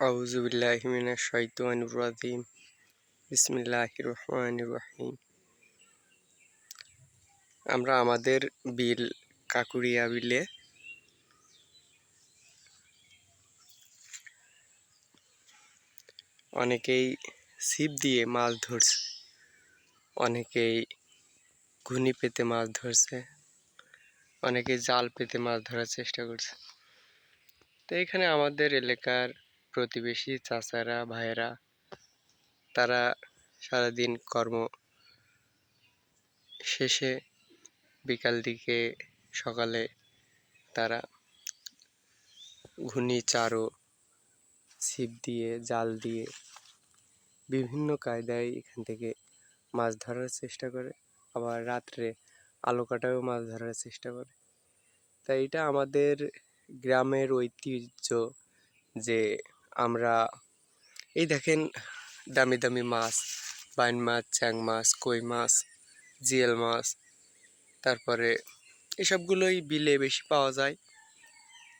আউজুবিল্লাহমিনা শৈতানুর রাজিম বিসমিল্লাহ রহমানুর রহিম আমরা আমাদের বিল, কাকুরিয়া বিলে অনেকেই ছিপ দিয়ে মাছ ধরছে, অনেকেই ঘুনি পেতে মাছ ধরছে অনেকেই জাল পেতে মাছ ধরার চেষ্টা করছে। তো এখানে আমাদের এলাকার প্রতিবেশী চাচারা, ভাইয়েরা, তারা সারাদিন কর্ম শেষে বিকাল দিকে সকালে তারা ঘূর্ণি চারো ছিপ দিয়ে, জাল দিয়ে বিভিন্ন কায়দায় এখান থেকে মাছ ধরার চেষ্টা করে। আবার রাত্রে আলো কাটায়ও মাছ ধরার চেষ্টা করে। তাই এটা আমাদের গ্রামের ঐতিহ্য যে আমরা, এই দেখেন দামি দামি মাছ, বাইন মাছ, চ্যাং মাছ, কই মাছ, জিয়েল মাছ, তারপরে এসবগুলোই বিলে বেশি পাওয়া যায়।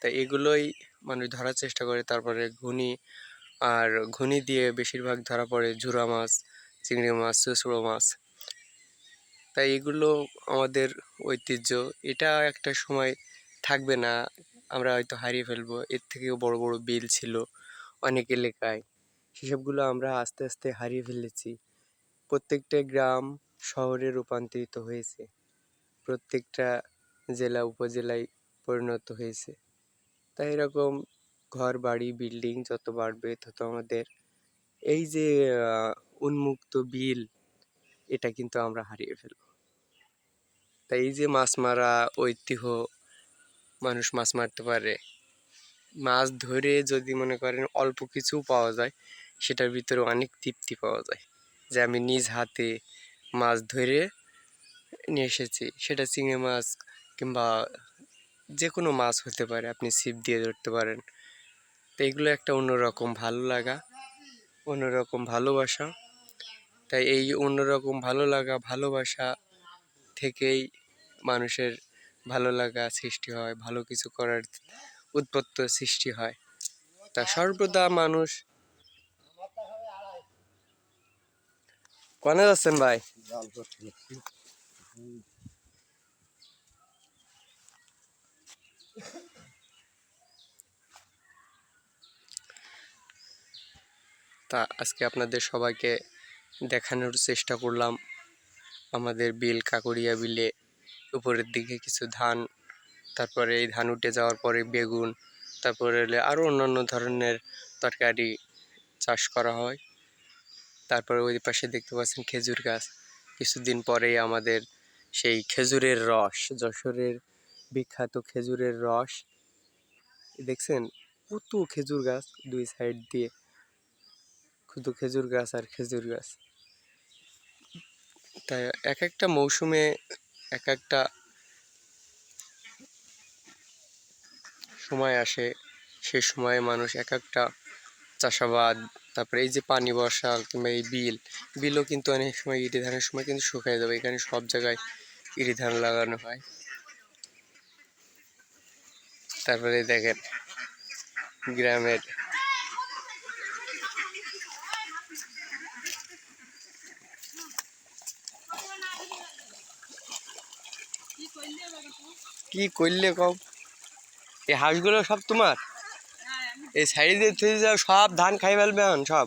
তাই এগুলোই মানুষ ধরার চেষ্টা করে। তারপরে ঘুনি, আর ঘুনি দিয়ে বেশিরভাগ ধরা পড়ে ঝুরা মাছ, চিংড়ি মাছ চুচড়ো মাছ। তাই এগুলো আমাদের ঐতিহ্য। এটা একটা সময় থাকবে না, আমরা হয়তো হারিয়ে ফেলব। এর থেকেও বড় বড় বিল ছিল। অনেক এলাকায় সেসবগুলো আমরা আস্তে আস্তে হারিয়ে ফেলেছি। প্রত্যেকটা গ্রাম শহরে রূপান্তরিত হয়েছে। প্রত্যেকটা জেলা, উপজেলায় পরিণত হয়েছে। তাই এরকম ঘর, বাড়ি, বিল্ডিং যত বাড়বে, তত আমাদের এই যে উন্মুক্ত বিল, এটা কিন্তু আমরা হারিয়ে ফেলব। তাই এই যে মাছ মারা ঐতিহ্য, মানুষ মাছ মারতে পারে মাছ ধরে যদি মনে করেন অল্প কিছু পাওয়া যায়, সেটার ভিতরে অনেক তৃপ্তি পাওয়া যায়। যে আমি নিজ হাতে মাছ ধরে নিয়ে এসেছি, সেটা চিংড়ি মাছ কিংবা যে কোনো মাছ হতে পারে, আপনি ছিপ দিয়ে ধরতে পারেন। তো এগুলো একটা অন্যরকম ভালো লাগা, অন্যরকম ভালোবাসা। তাই এই অন্যরকম ভালো লাগা, ভালোবাসা থেকেই মানুষের ভালো লাগা সৃষ্টি হয়, ভালো কিছু করার উৎপত্ত সৃষ্টি হয়। তা সর্বদা মানুষ কনে যাচ্ছেন ভাই? তা আজকে আপনাদের সবাইকে দেখানোর চেষ্টা করলাম। আমাদের বিল, কাকড়িয়া বিলে, উপরের দিকে কিছু ধান তারপরে এই ধান উঠে যাওয়ার পরে বেগুন, তারপরে আরও অন্যান্য ধরনের তরকারি চাষ করা হয়। তারপরে ওই পাশে দেখতে পাচ্ছেন খেজুর গাছ। কিছুদিন পরেই আমাদের সেই খেজুরের রস, যশোরের বিখ্যাত খেজুরের রস। দেখছেন? কত খেজুর গাছ দুই সাইড দিয়ে। শুধু খেজুর গাছ আর খেজুর গাছ। তাই এক একটা মৌসুমে এক একটা সময় আসে, সে সময়ে মানুষ এক একটা চাষাবাদ, তারপরে এই যে পানি বর্ষা, কিংবা এই বিল, বিলও কিন্তু অনেক সময় ইরি ধানের সময় কিন্তু শুকায় যাবে। এখানে সব জায়গায় ইরি ধান লাগানো হয়। তারপরে দেখেন, গ্রামের কি করলে কম এই হাঁসগুলো সব তোমার? এই সাইডে থেকে যাও সব ধান খাই ফেলবে এখন সব।